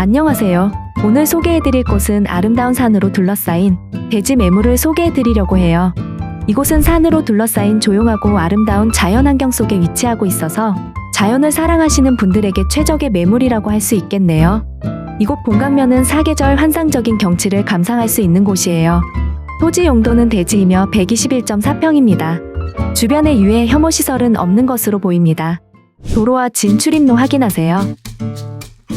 안녕하세요. 오늘 소개해드릴 곳은 아름다운 산으로 둘러싸인 대지 매물을 소개해드리려고 해요. 이곳은 산으로 둘러싸인 조용하고 아름다운 자연환경 속에 위치하고 있어서 자연을 사랑하시는 분들에게 최적의 매물이라고 할 수 있겠네요. 이곳 본강면은 사계절 환상적인 경치를 감상할 수 있는 곳이에요. 토지 용도는 대지이며 121.4평입니다. 주변에 유해 혐오 시설은 없는 것으로 보입니다. 도로와 진출입로 확인하세요.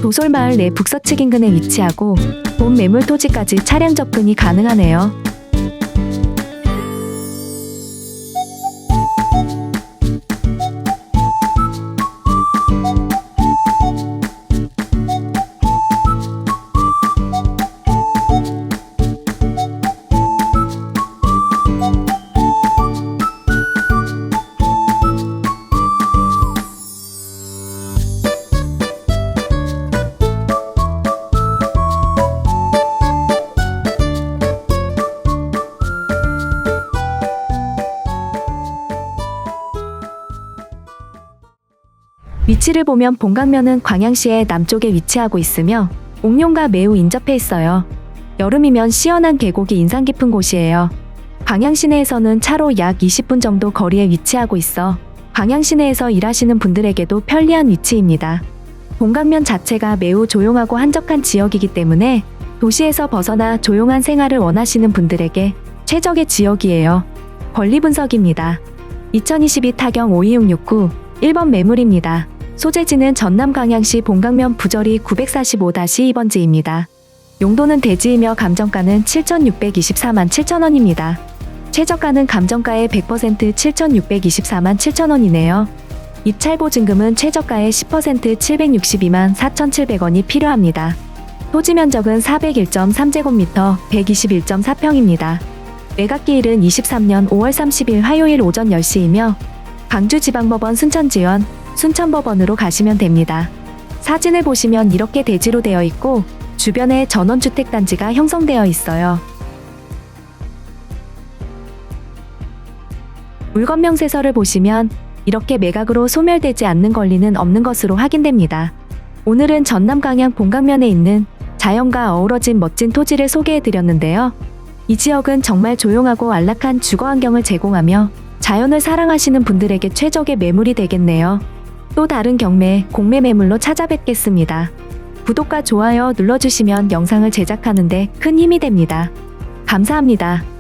도솔마을 내 북서측 인근에 위치하고 본 매물 토지까지 차량 접근이 가능하네요. 위치를 보면 본강면은 광양시의 남쪽에 위치하고 있으며 옥룡과 매우 인접해 있어요. 여름이면 시원한 계곡이 인상 깊은 곳이에요. 광양 시내에서는 차로 약 20분 정도 거리에 위치하고 있어 광양 시내에서 일하시는 분들에게도 편리한 위치입니다. 본강면 자체가 매우 조용하고 한적한 지역이기 때문에 도시에서 벗어나 조용한 생활을 원하시는 분들에게 최적의 지역이에요. 권리 분석입니다. 2022 타경 52669 1번 매물입니다. 소재지는 전남 광양시 본강면 부절이 945-2번지입니다. 용도는 대지이며 감정가는 7,624만 7천원입니다. 최저가는 감정가의 100% 7,624만 7천원이네요. 입찰 보증금은 최저가의 10% 762만 4,700원이 필요합니다. 토지 면적은 401.3제곱미터 121.4평입니다. 매각기일은 23년 5월 30일 화요일 오전 10시이며 광주지방법원 순천지원, 순천법원으로 가시면 됩니다. 사진을 보시면 이렇게 대지로 되어 있고 주변에 전원주택단지가 형성되어 있어요. 물건 명 세서를 보시면 이렇게 매각으로 소멸되지 않는 권리는 없는 것으로 확인됩니다. 오늘은 전남 강양 본강면에 있는 자연과 어우러진 멋진 토지를 소개해 드렸는데요. 이 지역은 정말 조용하고 안락한 주거 환경을 제공하며 자연을 사랑하시는 분들에게 최적의 매물이 되겠네요. 또 다른 경매, 공매 매물로 찾아뵙겠습니다. 구독과 좋아요 눌러주시면 영상을 제작하는데 큰 힘이 됩니다. 감사합니다.